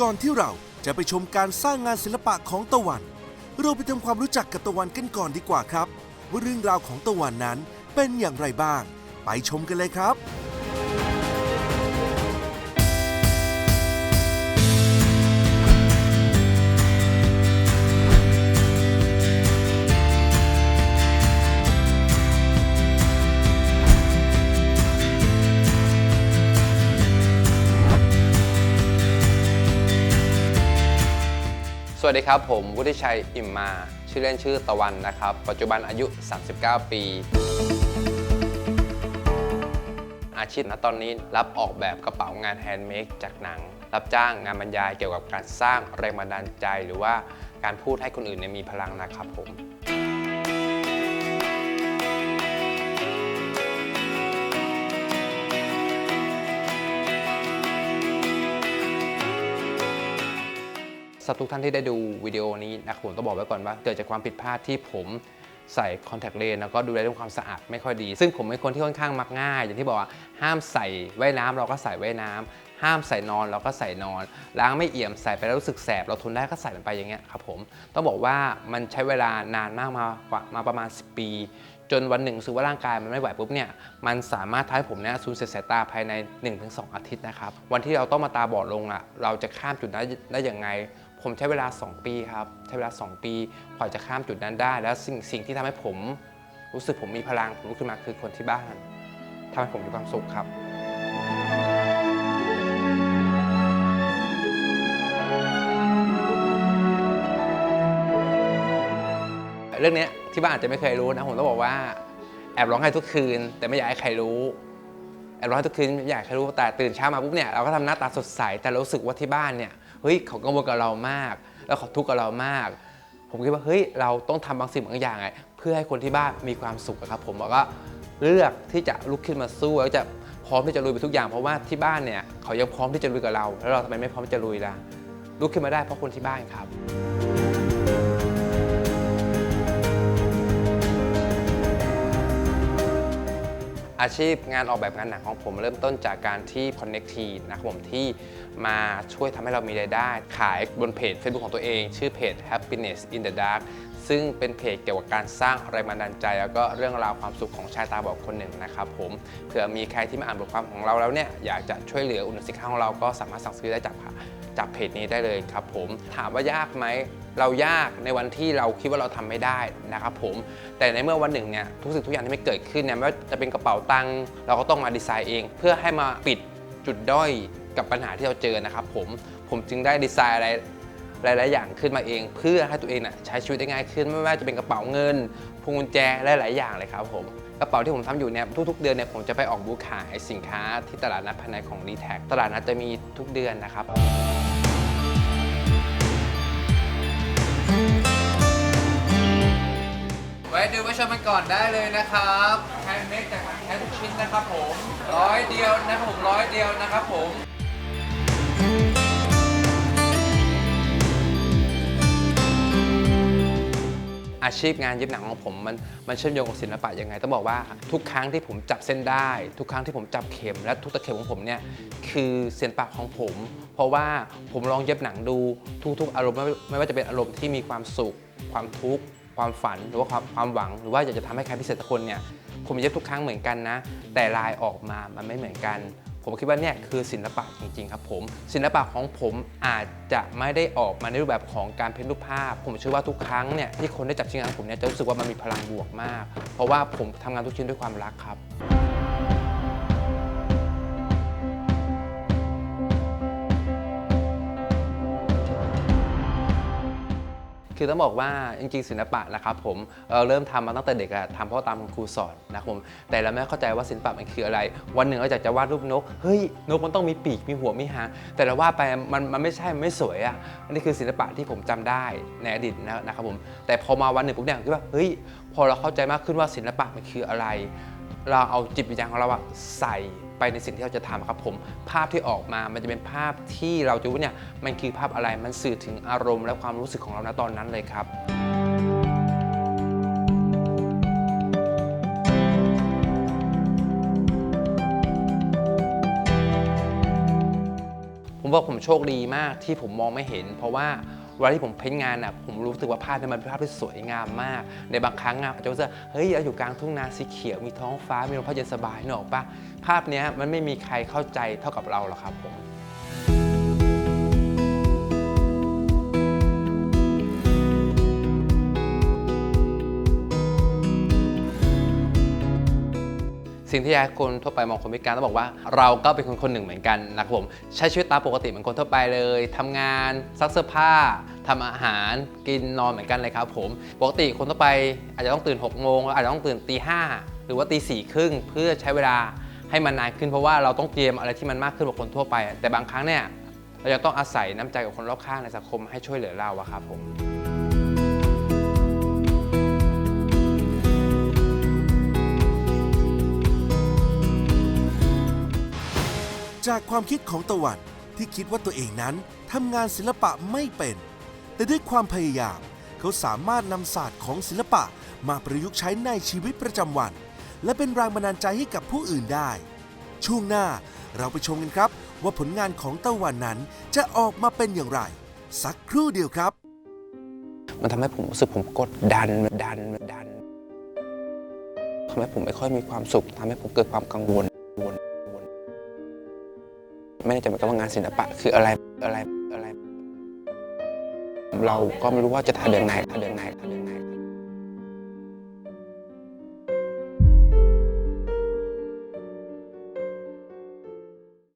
ก่อนที่เราจะไปชมการสร้างงานศิลปะของตะวัน เราไปทำความรู้จักกับตะวันกันก่อนดีกว่าครับ ว่าเรื่องราวของตะวันนั้นเป็นอย่างไรบ้าง ไปชมกันเลยครับ สวัสดีครับ ผมวุฒิชัยอิ่มมา ชื่อเล่นชื่อตะวันนะครับ ปัจจุบันอายุ 39 ปี อาชีพณตอนนี้รับออกแบบกระเป๋างานแฮนด์เมดจากหนัง รับจ้างงานบรรยายเกี่ยวกับการสร้างแรงบันดาลใจ หรือว่าการพูดให้คนอื่นมีพลังนะครับผม สำหรับทุกท่านที่ได้ดูวิดีโอนี้นะครับผมต้องบอกไว้ก่อนว่าเกิดจากความผิดพลาดที่ผมใส่คอนแทคเลนส์แล้วก็ดูแลเรื่องความสะอาดไม่ค่อยดี ซึ่งผมเป็นคนที่ค่อนข้างมักง่าย อย่างที่บอกว่าห้ามใส่ว่ายน้ำเราก็ใส่ว่ายน้ำห้ามใส่นอนเราก็ใส่นอน ล้างไม่เอี่ยมใส่ไปแล้วรู้สึกแสบเราทนได้ก็ใส่ไปอย่างเงี้ยครับผมต้องบอกว่ามันใช้เวลานานมากมากว่ามาประมาณ 10 ปี จนวันหนึ่งรู้สึกว่าร่างกายมันไม่ไหวปุ๊บเนี่ยมันสามารถทำให้ผมเนี่ยสูญเสียสายตาภายใน 1-2 อาทิตย์นะครับวันที่เราต้องมาตาบอดลงอะเราจะข้ามจุดนั้นได้อย่างไง ผมใช้เวลา 2 ปีครับ ใช้เวลา 2 ปีกว่าจะข้ามจุดนั้นได้ แล้วสิ่งสิ่งที่ทำให้ผมรู้สึกผมมีพลังผมลุกขึ้นมาคือคนที่บ้านทำให้ผมมีความสุขครับ เรื่องนี้ที่บ้านอาจจะไม่เคยรู้นะผมต้องบอกว่าแอบร้องไห้ทุกคืน แต่ไม่อยากให้ใครรู้แอบร้องไห้ทุกคืนไม่อยากให้ใครรู้แต่ตื่นเช้ามาปุ๊บเนี่ยเราก็ทำหน้าตาสดใสแต่รู้สึกว่าที่บ้านเนี่ย เฮ้ยเขากังวลกับเรามาก แล้วเขาทุกข์กับเรามาก ผมคิดว่าเฮ้ยเราต้องทำบางสิ่งบางอย่างไงเพื่อให้คนที่บ้านมีความสุขครับ ผมก็เลือกที่จะลุกขึ้นมาสู้แล้วจะพร้อมที่จะลุยไปทุกอย่างเพราะว่าที่บ้านเนี่ยเขายังพร้อมที่จะลุยกับเรา แล้วเราทำไมไม่พร้อมที่จะลุยล่ะลุกขึ้นมาได้เพราะคนที่บ้านครับ อาชีพงานออกแบบงานหนังของผมเริ่มต้นจากการที่ Connecty นะครับผมที่มาช่วยทำให้เรามีรายได้ ขายบนเพจ Facebook ของตัวเอง ชื่อเพจ Happiness in the Dark ซึ่งเป็นเพจเกี่ยวกับการสร้างแรงบันดาลใจ แล้วก็เรื่องราวความสุขของชายตาบอดคนหนึ่งนะครับผมเผื่อมีใครที่มาอ่านบทความของเราแล้วเนี่ยอยากจะช่วยเหลืออุดหนุนสินค้าของเราก็สามารถสั่งซื้อได้จาก จากเพจนี้ได้เลยครับผมถามว่ายากไหมเรายากในวันที่เราคิดว่าเราทำไม่ได้นะครับผมแต่ในเมื่อวันหนึ่งเนี่ยทุกสิ่งทุกอย่างที่ไม่เกิดขึ้นเนี่ยไม่ว่าจะเป็นกระเป๋าตังค์เราก็ต้องมาดีไซน์เอง เพื่อให้มาปิดจุดด้อยกับปัญหาที่เราเจอนะครับผมผมจึงได้ดีไซน์อะไรหลายๆ อย่างขึ้นมาเอง เพื่อให้ตัวเองน่ะใช้ชีวิตได้ง่ายขึ้นไม่ว่าจะเป็นกระเป๋าเงินพวงกุญแจหลายๆอย่างเลยครับผมกระเป๋าที่ผมทำอยู่เนี่ยทุกๆ เดือนเนี่ยผมจะไปออกบูธขายสินค้าที่ตลาดนัดภายในของ d t แทตลาดนัดจะมีทุกเดือนนะครับ ชมมันก่อนได้เลยนะครับแฮนด์เมดจากหนังแท้ทุกชิ้นนะครับผมร้อยเดียวนะครับผมร้อยเดียวนะครับผมอาชีพงานเย็บหนังของผมมันมันเชื่อมโยงกับศิลปะยังไงต้องบอกว่าทุกครั้งที่ผมจับเส้นได้ ทุกครั้งที่ผมจับเข็มและทุกตะเข็บของผมเนี่ยคือศิลปะของผม เพราะว่าผมลองเย็บหนังดูทุกๆ อารมณ์ไม่ว่าจะเป็นอารมณ์ที่มีความสุข ความทุกข์ ความฝันหรือว่าความความหวัง หรือว่าอยากจะทำให้ใครพิเศษสักคนเนี่ยผมเย็บทุกครั้งเหมือนกันนะ แต่ลายออกมามันไม่เหมือนกัน ผมคิดว่าเนี่ยคือศิลปะจริงๆครับผม ศิลปะของผมอาจจะไม่ได้ออกมาในรูปแบบของการเพ้นรูปภาพ ผมเชื่อว่าทุกครั้งเนี่ยที่คนได้จับชิ้นงานผมเนี่ยจะรู้สึกว่ามันมีพลังบวกมาก เพราะว่าผมทำงานทุกชิ้นด้วยความรักครับ คือต้องบอกว่าจริงๆศิลปะนะครับผมเราเริ่มทำมาตั้งแต่เด็กอะทำเพราะตามคุณครูสอนนะครับผมแต่เราไม่เข้าใจว่าศิลปะมันคืออะไร วันหนึ่งเราอยากจะวาดรูปนกเฮ้ยนกมันต้องมีปีกมีหัวมีหางแต่เราวาดไปมันมันไม่ใช่มันไม่สวยอะอันนี้คือศิลปะที่ผมจำได้ในอดีตนะนะครับผมแต่พอมาวันหนึ่งปุ๊บเนี่ยคิดว่าเฮ้ยพอเราเข้าใจมากขึ้นว่าศิลปะมันคืออะไร เราเอาจิตวิญญาณของเราอะใส่ไปในสิ่งที่เราจะทำครับผม ภาพที่ออกมามันจะเป็นภาพที่เราจะรู้ว่าเนี่ยมันคือภาพอะไรมันสื่อถึงอารมณ์และความรู้สึกของเราณตอนนั้นเลยครับผมผมว่าผมโชคดีมากที่ผมมองไม่เห็น เพราะว่า เวลาที่ผมเพ้นงานอะผมรู้สึกว่าภาพนั้นมันเป็นภาพที่สวยงามมาก ในบางครั้งอะอาจจะรู้สึกเฮ้ยเราอยู่กลางทุ่งนาสีเขียวมีท้องฟ้ามีลมพัดเย็นสบายเนกอะปะภาพนี้มันไม่มีใครเข้าใจเท่ากับเราหรอกครับผม สิ่งที่อยากให้คนทั่วไปมองคนพิการต้องบอกว่า เราก็เป็นคนคนหนึ่งเหมือนกันนะครับผมใช้ชีวิตตามปกติเหมือนคนทั่วไปเลยทำงานซักเสื้อผ้าทำอาหารกินนอนเหมือนกันเลยครับผมปกติคนทั่วไปอาจจะต้องตื่น6กโมงอาจจะต้องตื่นตีห้าหรือว่าตีสี่ครึ่งเพื่อใช้เวลาให้มันนานขึ้นเพราะว่าเราต้องเตรียมอะไรที่มันมากขึ้นกว่าคนทั่วไป แต่บางครั้งเนี่ยเราจะต้องอาศัยน้ำใจกับคนรอบข้างในสังคมให้ช่วยเหลือเราอะครับผม จากความคิดของตะวันที่คิดว่าตัวเองนั้นทำงานศิลปะไม่เป็น แต่ด้วยความพยายาม เขาสามารถนำศาสตร์ของศิลปะมาประยุกต์ใช้ในชีวิตประจำวัน และเป็นแรงบันดาลใจให้กับผู้อื่นได้ ช่วงหน้าเราไปชมกันครับ ว่าผลงานของตะวันนั้นจะออกมาเป็นอย่างไร สักครู่เดียวครับ มันทำให้ผมรู้สึกผมกดดันดันดันทำให้ผมไม่ค่อยมีความสุขทำให้ผมเกิดความกังวล ไม่แน่ใจเหมือนกันว่างานศิลปะคืออะไรอะไรอะไร เราก็ไม่รู้ว่าจะทำเดือนไหนทำเดือนไหนทำเดือนไหน